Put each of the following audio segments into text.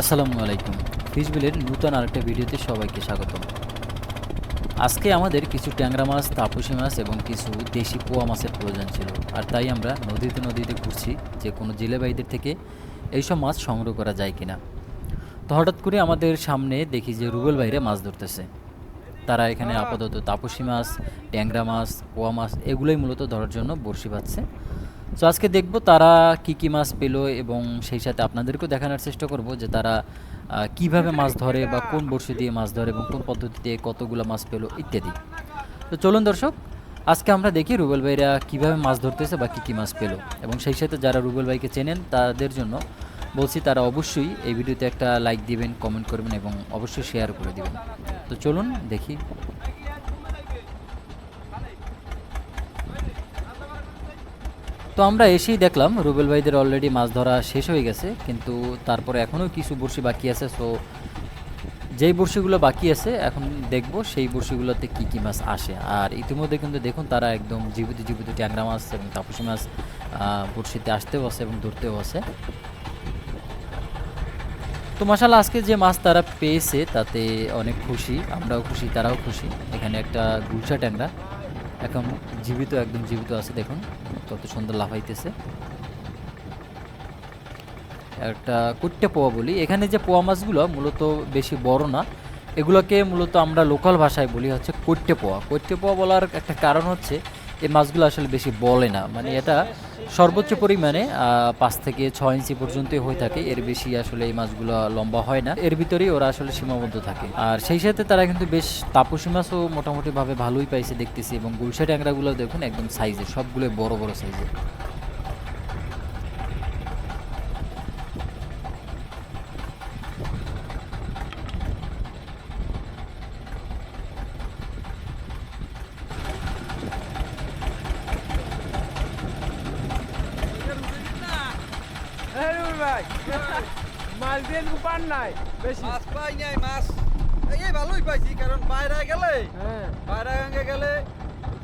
আসসালামু আলাইকুম। ফিশবিলের নূতন আরেকটা ভিডিওতে সবাইকে স্বাগতম। আজকে আমাদের কিছু ট্যাংরা মাছ, তাপসী মাছ এবং কিছু দেশি পোয়া মাছের প্রয়োজন ছিল। আর তাই আমরা নদীতে নদীতে ঘুরছি যে কোনো জেলেবাইদের থেকে এইসব মাছ সংগ্রহ করা যায় কিনা। তো হঠাৎ করে আমাদের সামনে দেখি যে রুবেল বাইরে মাছ ধরতেছে। তারা এখানে আপাতত তাপসী মাছ, ট্যাংরা মাছ, পোয়া মাছ এগুলোই মূলত ধরার জন্য বড়শি পাচ্ছে তো আজকে দেখব তারা কি কি মাছ পেল এবং সেই সাথে আপনাদেরকেও দেখানোর চেষ্টা করব যে তারা কীভাবে মাছ ধরে বা কোন বড়শি দিয়ে মাছ ধরে এবং কোন পদ্ধতিতে কতগুলো মাছ পেল ইত্যাদি। তো চলুন দর্শক, আজকে আমরা দেখি রুবেল ভাইরা কীভাবে মাছ ধরতেছে বা কী কী মাছ পেল এবং সেই সাথে যারা রুবেল ভাইকে চেনেন তাদের জন্য বলছি তারা অবশ্যই এই ভিডিওতে একটা লাইক দিবেন কমেন্ট করবেন এবং অবশ্যই শেয়ার করে দিবেন। তো চলুন দেখি তো আমরা এসেই দেখলাম, রুবেল ভাইদের অলরেডি মাছ ধরা শেষ হয়ে গেছে, কিন্তু তারপরে এখনও কিছু বড়শি বাকি আছে সো যেই বড়শিগুলো বাকি আছে, এখন দেখব সেই বড়শিগুলোতে কি কি মাছ আসে। আর ইতিমধ্যে কিন্তু দেখুন তারা একদম জীবিত জীবিত ট্যাংরা মাছ এবং তাপসী মাছ বড়শিতে আসতেও আছে এবং ধরতেও আছে। তো মাসাল্লাহ আজকে যে মাছ তারা পেয়েছে, তাতে অনেক খুশি, আমরাও খুশি, তারাও খুশি। এখানে একটা গুলশা ট্যাংরা এখন জীবিত, একদম জীবিত আছে, দেখুন। কত সুন্দর লাফাইতেছে। একটা কুট্টে পোয়া বলি। এখানে যে পোয়া মাছগুলো মূলত বেশি বড় না, এগুলোকে মূলত আমরা লোকাল ভাষায় বলি হচ্ছে কৈট্টে পোয়া। কোট্টে পোয়া বলার একটা কারণ হচ্ছে এই মাছগুলো আসলে বেশি বলে না। মানে এটা সর্বোচ্চ পরিমাণে পাঁচ থেকে ছয় ইঞ্চি পর্যন্ত হয়ে থাকে। এর বেশি আসলে এই মাছগুলো লম্বা হয় না। এর ভিতরেই ওরা আসলে সীমাবদ্ধ থাকে। আর সেই সাথে তারা কিন্তু বেশ তাপসী মাছও মোটামুটিভাবে ভালোই পাইছে দেখতেছি এবং গুলশা ট্যাংরাগুলো দেখুন একদম সাইজের সবগুলো বড় বড় সাইজের এই রুল ভাই মাছ দিয়ে পান নাই বেশি মাছ পাই নাই মাছ এই ভালোই পাইছি কারণ বাইরে গেলে হ্যাঁ বাইরে গাঙ্গে গেলে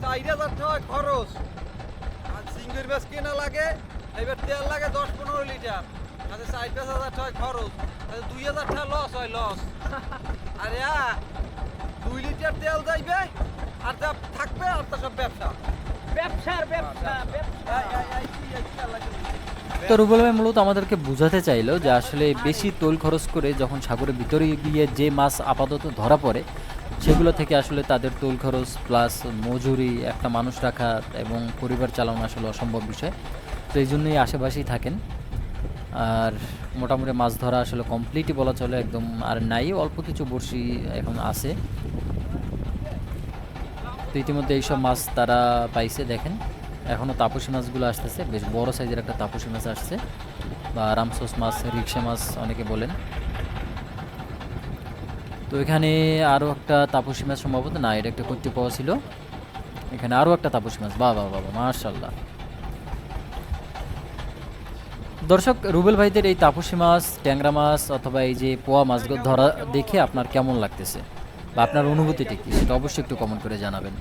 চার হাজার টাকা খরচ আর সিঙ্গের মাছ কেনা লাগে এবার তেল লাগে দশ পনেরো লিটার তাতে চার পাঁচ হাজার টাকা খরচ তাতে দুই হাজার টাকা লস হয় লস আরে আ, দুই লিটার তেল যাইবে আর যা থাকবে আর তা সব ব্যবসা ব্যবসার ব্যবসা ব্যবসা তো রুবেল ভাই মূলত আমাদেরকে বোঝাতে চাইলো যে আসলে বেশি তোল খরচ করে যখন সাগরের ভিতরে গিয়ে যে মাছ আপাতত ধরা পড়ে, সেগুলো থেকে আসলে তাদের তোল খরচ প্লাস মজুরি একটা মানুষ রাখা এবং পরিবার চালানো আসলে অসম্ভব বিষয়। তো এই জন্যই আশেপাশেই থাকেন। আর মোটামুটি মাছ ধরা আসলে কমপ্লিটই বলা চলে একদম আর নাই, অল্প কিছু বড়শি এখন আছে। তো ইতিমধ্যে এইসব মাছ তারা পাইছে, দেখেন। এখনও তাপসী মাছগুলো আসতেছে, বেশ বড় সাইজের একটা তাপসী মাছ আসছে। বা রামসোস মাছ রিক্সা মাছ অনেকে বলেন। তো এখানে আরও একটা তাপসী মাছ সম্ভবত, না, এটা একটা করতে পাওয়া ছিল। এখানে আরও একটা তাপসী মাছ বাবা বাবা মার্শাল্লাহ দর্শক, রুবেল ভাইদের এই তাপসী মাছ, ট্যাংরা মাছ অথবা এই যে পোয়া মাছগুলো ধরা দেখে আপনার কেমন লাগতেছে? বা আপনার অনুভূতিটা কি, সেটা অবশ্যই একটু কমেন্ট করে জানাবেন।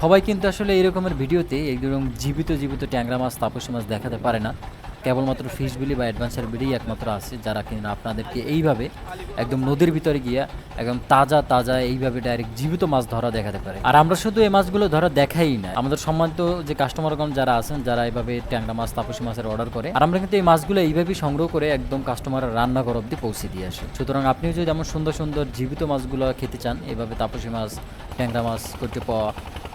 সবাই কিন্তু আসলে এই রকমের ভিডিওতে এইরকম জীবিত জীবিত ট্যাংরা মাছ, তাপসী মাছ দেখাতে পারে না। কেবলমাত্র ফিশ বিলি বা অ্যাডভেঞ্চার বিলি একমাত্র আছে, যারা কিনা আপনাদেরকে এইভাবে একদম নদীর ভিতরে গিয়া একদম তাজা তাজা এইভাবে ডাইরেক্ট জীবিত মাছ ধরা দেখাতে পারে। আর আমরা শুধু এই মাছগুলো ধরা দেখাই না, আমাদের সম্মানিত যে কাস্টমারগণ যারা আছেন, যারা এইভাবে ট্যাংরা মাছ, তাপসী মাছের অর্ডার করে, আর আমরা কিন্তু এই মাছগুলো এইভাবেই সংগ্রহ করে একদম কাস্টমারের রান্নাঘর অব্দি পৌঁছে দিয়ে আসি। সুতরাং আপনিও যদি এমন সুন্দর সুন্দর জীবিত মাছগুলো খেতে চান এইভাবে তাপসী মাছ, ট্যাংরা মাছ করতে পাওয়া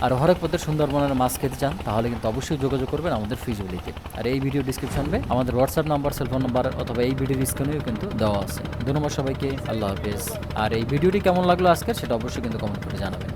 আর হরেক পদের সুন্দরবনের মাছ খেতে চান, তাহলে কিন্তু অবশ্যই যোগাযোগ করবেন আমাদের ফিজুলিতে আর এই ভিডিও ডিসক্রিপশনে আমাদের হোয়াটসঅ্যাপ নাম্বার সেলফোন নাম্বার অথবা এই ভিডিওর স্ক্রিনেও কিন্তু দেওয়া আছে। ধন্যবাদ সবাইকে, আল্লাহ হাফেজ। আর এই ভিডিওটি কেমন লাগল আজকে সেটা অবশ্যই কিন্তু কমেন্ট করে জানাবেন।